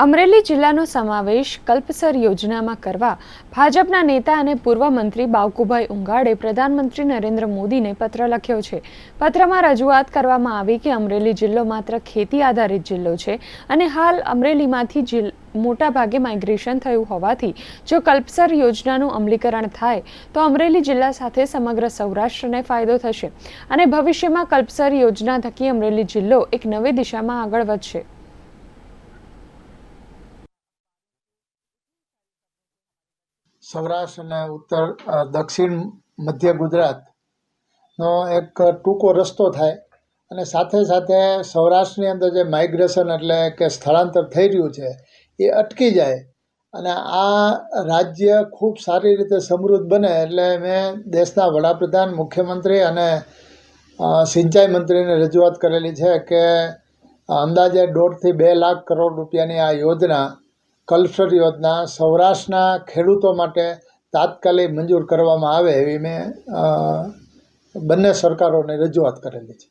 અમરેલી જિલ્લાનો સમાવેશ કલ્પસર યોજનામાં કરવા ભાજપના નેતા અને પૂર્વ મંત્રી બાવકુભાઈ ઉંગાડે પ્રધાનમંત્રી નરેન્દ્ર મોદીને પત્ર લખ્યો છે. પત્રમાં રજૂઆત કરવામાં આવી કે અમરેલી જિલ્લો માત્ર ખેતી આધારિત જિલ્લો છે અને હાલ અમરેલીમાંથી જિલ, મોટાભાગે માઇગ્રેશન થયું હોવાથી જો કલ્પસર યોજનાનું અમલીકરણ થાય તો અમરેલી જિલ્લા સાથે સમગ્ર સૌરાષ્ટ્રને ફાયદો થશે અને ભવિષ્યમાં કલ્પસર યોજના થકી અમરેલી જિલ્લો એક નવી દિશામાં આગળ વધશે. સૌરાષ્ટ્ર અને ઉત્તર દક્ષિણ, મધ્ય ગુજરાતનો એક ટૂંકો રસ્તો થાય અને સાથે સાથે સૌરાષ્ટ્રની અંદર જે માઇગ્રેશન એટલે કે સ્થળાંતર થઈ રહ્યું છે, એ અટકી જાય. અને આ રાજ્ય ખૂબ સારી રીતે સમૃદ્ધ બને એટલે મેં દેશના વડાપ્રધાન, મુખ્યમંત્રી અને સિંચાઈ મંત્રીને રજૂઆત કરેલી છે કે અંદાજે દોઢથી બે લાખ કરોડ રૂપિયાની આ યોજના કલ્પસર યોજના સૌરાષ્ટ્રના ખેડૂતો માટે તાત્કાલિક મંજૂર કરવામાં આવે એવી મેં બંને સરકારોને રજૂઆત કરેલી છે.